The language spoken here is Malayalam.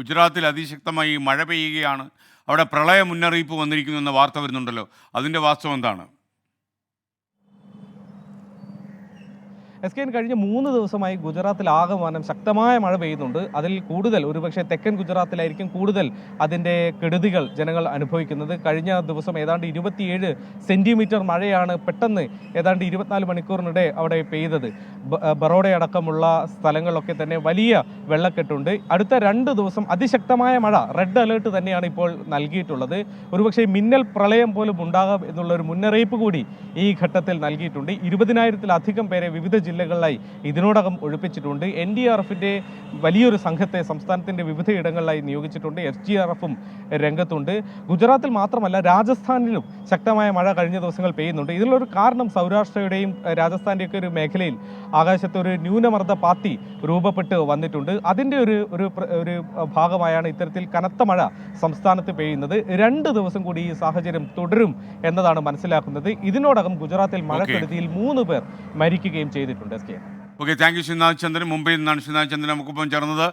ഗുജറാത്തിൽ അതിശക്തമായി മഴ പെയ്യുകയാണ്. അവിടെ പ്രളയ മുന്നറിയിപ്പ് വന്നിരിക്കുന്നു എന്ന വാർത്ത വരുന്നുണ്ടല്ലോ. അതിന്റെ വാസ്തവം എന്താണ്? എസ് കെ കഴിഞ്ഞ മൂന്ന് ദിവസമായി ഗുജറാത്തിൽ ആകമാനം ശക്തമായ മഴ പെയ്യുന്നുണ്ട്. അതിൽ കൂടുതൽ ഒരുപക്ഷെ തെക്കൻ ഗുജറാത്തിലായിരിക്കും കൂടുതൽ അതിന്റെ കെടുതികൾ ജനങ്ങൾ അനുഭവിക്കുന്നത്. കഴിഞ്ഞ ദിവസം ഏതാണ്ട് ഇരുപത്തിയേഴ് സെന്റിമീറ്റർ മഴയാണ് പെട്ടെന്ന് ഏതാണ്ട് ഇരുപത്തിനാല് മണിക്കൂറിനിടെ അവിടെ പെയ്തത്. ബറോഡയടക്കമുള്ള സ്ഥലങ്ങളിലൊക്കെ തന്നെ വലിയ വെള്ളക്കെട്ടുണ്ട്. അടുത്ത രണ്ട് ദിവസം അതിശക്തമായ മഴ റെഡ് അലേർട്ട് തന്നെയാണ് ഇപ്പോൾ നൽകിയിട്ടുള്ളത്. ഒരുപക്ഷെ മിന്നൽ പ്രളയം പോലും ഉണ്ടാകാം എന്നുള്ള ഒരു മുന്നറിയിപ്പ് കൂടി ഈ ഘട്ടത്തിൽ നൽകിയിട്ടുണ്ട്. ഇരുപതിനായിരത്തിലധികം പേരെ വിവിധ ജില്ലകളിലായി ഇതിനോടകം ഒഴിപ്പിച്ചിട്ടുണ്ട്. എൻ ഡി ആർ എഫിന്റെ വലിയൊരു സംഘത്തെ സംസ്ഥാനത്തിന്റെ വിവിധ ഇടങ്ങളിലായി നിയോഗിച്ചിട്ടുണ്ട്. എസ് ജി ആർ എഫും രംഗത്തുണ്ട്. ഗുജറാത്തിൽ മാത്രമല്ല രാജസ്ഥാനിലും ശക്തമായ മഴ കഴിഞ്ഞ ദിവസങ്ങൾ പെയ്യുന്നുണ്ട്. ഇതിലൊരു കാരണം സൗരാഷ്ട്രയുടെയും രാജസ്ഥാന്റെയൊക്കെ ഒരു മേഖലയിൽ ആകാശത്ത് ഒരു ന്യൂനമർദ്ദ പാത്തി രൂപപ്പെട്ട് വന്നിട്ടുണ്ട്. അതിന്റെ ഒരു ഒരു ഒരു ഭാഗമായാണ് ഇത്തരത്തിൽ കനത്ത മഴ സംസ്ഥാനത്ത് പെയ്യുന്നത്. രണ്ട് ദിവസം കൂടി ഈ സാഹചര്യം തുടരും എന്നതാണ് മനസ്സിലാക്കുന്നത്. ഇതിനോടകം ഗുജറാത്തിൽ മഴക്കെടുതിയിൽ മൂന്ന് പേർ മരിക്കുകയും ചെയ്തിട്ടുണ്ട്. K okay thank you Srinath Chandran മുംബൈയിൽ നിന്നാണ് ശ്രീനാഥ് ചന്ദ്രൻ നമുക്കൊപ്പം ചേർന്നത്.